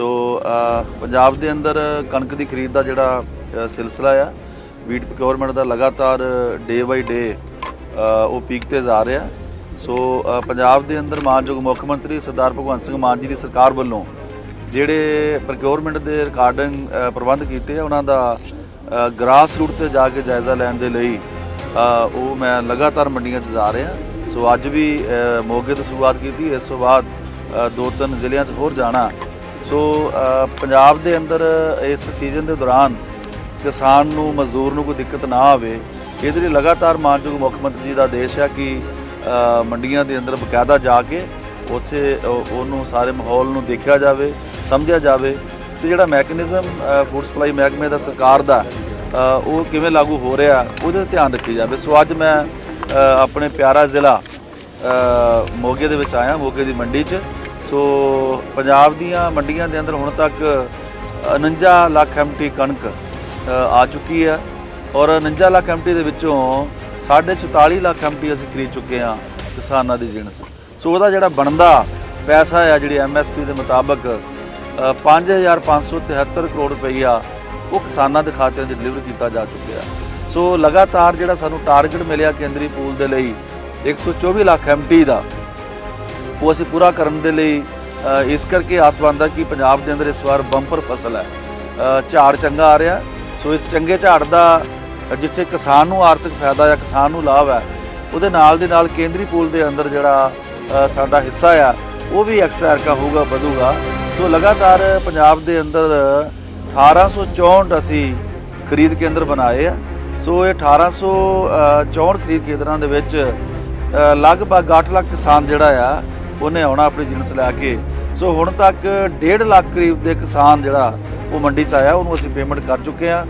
ਸੋ ਪੰਜਾਬ ਦੇ ਅੰਦਰ ਕਣਕ ਦੀ ਖਰੀਦ ਦਾ ਜਿਹੜਾ ਸਿਲਸਿਲਾ ਆ ਵੀਟ ਪ੍ਰੋਕਿਉਰਮੈਂਟ ਦਾ ਲਗਾਤਾਰ ਡੇ ਬਾਈ ਡੇ ਉਹ ਪੀਕ ਤੇ ਜਾ ਰਿਹਾ। ਸੋ ਪੰਜਾਬ ਦੇ ਅੰਦਰ ਮਾਨਯੋਗ ਮੁੱਖ ਮੰਤਰੀ ਸਰਦਾਰ ਭਗਵੰਤ ਸਿੰਘ ਮਾਨ ਜੀ ਦੀ ਸਰਕਾਰ ਵੱਲੋਂ ਜਿਹੜੇ ਪ੍ਰੋਕਿਉਰਮੈਂਟ ਦੇ ਰਿਕਾਰਡਿੰਗ ਪ੍ਰਬੰਧ ਕੀਤੇ ਆ, ਉਹਨਾਂ ਦਾ ਗ੍ਰਾਸ ਰੂਟ ਤੇ ਜਾ ਕੇ ਜਾਇਜ਼ਾ ਲੈਣ ਦੇ ਲਈ ਉਹ ਮੈਂ ਲਗਾਤਾਰ ਮੰਡੀਆਂ 'ਚ ਜਾ ਰਿਹਾ। ਸੋ, ਅੱਜ ਵੀ ਮੋਗੇ ਤੋਂ ਸ਼ੁਰੂਆਤ ਕੀਤੀ। ਇਸ ਤੋਂ ਬਾਅਦ ਦੋ ਤਿੰਨ ਜ਼ਿਲ੍ਹਿਆਂ 'ਚ ਹੋਰ ਜਾਣਾ। ਸੋ ਪੰਜਾਬ ਦੇ ਅੰਦਰ ਇਸ ਸੀਜ਼ਨ ਦੇ ਦੌਰਾਨ ਕਿਸਾਨ ਨੂੰ, ਮਜ਼ਦੂਰ ਨੂੰ ਕੋਈ ਦਿੱਕਤ ਨਾ ਆਵੇ, ਇਹਦੇ ਲਈ ਲਗਾਤਾਰ ਮਾਨਯੋਗ ਮੁੱਖ ਮੰਤਰੀ ਜੀ ਦਾ ਆਦੇਸ਼ ਹੈ ਕਿ ਮੰਡੀਆਂ ਦੇ ਅੰਦਰ ਬਕਾਇਦਾ ਜਾ ਕੇ ਉੱਥੇ ਉਹਨੂੰ ਸਾਰੇ ਮਾਹੌਲ ਨੂੰ ਦੇਖਿਆ ਜਾਵੇ, ਸਮਝਿਆ ਜਾਵੇ ਤੇ ਜਿਹੜਾ ਮੈਕੈਨਿਜ਼ਮ ਫੂਡ ਸਪਲਾਈ ਮਹਿਕਮੇ ਦਾ ਸਰਕਾਰ ਦਾ ਉਹ ਕਿਵੇਂ ਲਾਗੂ ਹੋ ਰਿਹਾ, ਉਹਦੇ ਤੇ ਧਿਆਨ ਰੱਖੀ ਜਾਵੇ। ਸੋ, ਅੱਜ ਮੈਂ ਆਪਣੇ ਪਿਆਰਾ ਜ਼ਿਲ੍ਹਾ ਮੋਗੇ ਦੇ ਵਿੱਚ ਆਇਆ, ਮੋਗੇ ਦੀ ਮੰਡੀ 'ਚ। ਸੋ ਪੰਜਾਬ ਦੀਆਂ ਮੰਡੀਆਂ ਦੇ ਅੰਦਰ ਹੁਣ ਤੱਕ 49 ਲੱਖ ਐਮਟੀ ਕਣਕ ਆ ਚੁੱਕੀ ਹੈ। ਔਰ 49 ਲੱਖ ਐਮਟੀ ਦੇ ਵਿੱਚੋਂ 44 ਲੱਖ ਐਮਟੀ ਅਸੀਂ ਖਰੀਦ ਚੁੱਕੇ ਹਾਂ ਕਿਸਾਨਾਂ ਦੀ ਜਿਣਸ। ਸੋ ਉਹਦਾ ਜਿਹੜਾ ਬਣਦਾ ਪੈਸਾ ਆ ਜਿਹੜੀ ਐਮਐਸਪੀ ਦੇ ਮੁਤਾਬਕ ਅ, 5573 ਕਰੋੜ ਰੁਪਈਆ ਉਹ ਕਿਸਾਨਾਂ ਦੇ ਖਾਤਿਆਂ 'ਚ ਡਿਲੀਵਰ ਕੀਤਾ ਜਾ ਚੁੱਕਿਆ ਸੋ ਲਗਾਤਾਰ ਜਿਹੜਾ ਸਾਨੂੰ ਟਾਰਗੇਟ ਮਿਲਿਆ ਕੇਂਦਰੀ ਪੂਲ ਦੇ ਲਈ 124 ਲੱਖ ਐਮਟੀ ਦਾ ਉਹ ਅਸੀਂ ਪੂਰਾ ਕਰਨ ਦੇ ਲਈ ਇਸ ਕਰਕੇ ਆਸ ਬੰਦਾ ਕਿ ਪੰਜਾਬ ਦੇ ਅੰਦਰ ਇਸ ਵਾਰ ਬੰਪਰ ਫਸਲ ਹੈ। ਝਾੜ ਚੰਗਾ ਆ ਰਿਹਾ। ਸੋ ਇਸ ਚੰਗੇ ਝਾੜ ਦਾ, ਜਿੱਥੇ ਕਿਸਾਨ ਨੂੰ ਆਰਥਿਕ ਫਾਇਦਾ ਜਾਂ ਕਿਸਾਨ ਨੂੰ ਲਾਭ ਹੈ, ਉਹਦੇ ਨਾਲ ਦੇ ਨਾਲ ਕੇਂਦਰੀ ਪੂਲ ਦੇ ਅੰਦਰ ਜਿਹੜਾ ਸਾਡਾ ਹਿੱਸਾ ਆ, ਉਹ ਵੀ ਐਕਸਟਰਾ ਅਰਕਾ ਹੋਊਗਾ, ਵਧੂਗਾ। ਸੋ ਲਗਾਤਾਰ ਪੰਜਾਬ ਦੇ ਅੰਦਰ 1864 ਅਸੀਂ ਖਰੀਦ ਕੇਂਦਰ ਬਣਾਏ ਆ। ਸੋ ਇਹ 1864 ਖਰੀਦ ਕੇਂਦਰਾਂ ਦੇ ਵਿੱਚ ਲਗਭਗ 8 ਲੱਖ ਕਿਸਾਨ ਜਿਹੜਾ ਆ ਉਹਨੇ ਆਉਣਾ ਆਪਣੀ ਜਿਣਸ ਲੈ ਕੇ। ਸੋ ਹੁਣ ਤੱਕ 1.5 ਲੱਖ ਕਰੀਬ ਦੇ ਕਿਸਾਨ ਜਿਹੜਾ ਉਹ ਮੰਡੀ 'ਚ ਆਇਆ, ਉਹਨੂੰ ਅਸੀਂ ਪੇਮੈਂਟ ਕਰ ਚੁੱਕੇ ਆ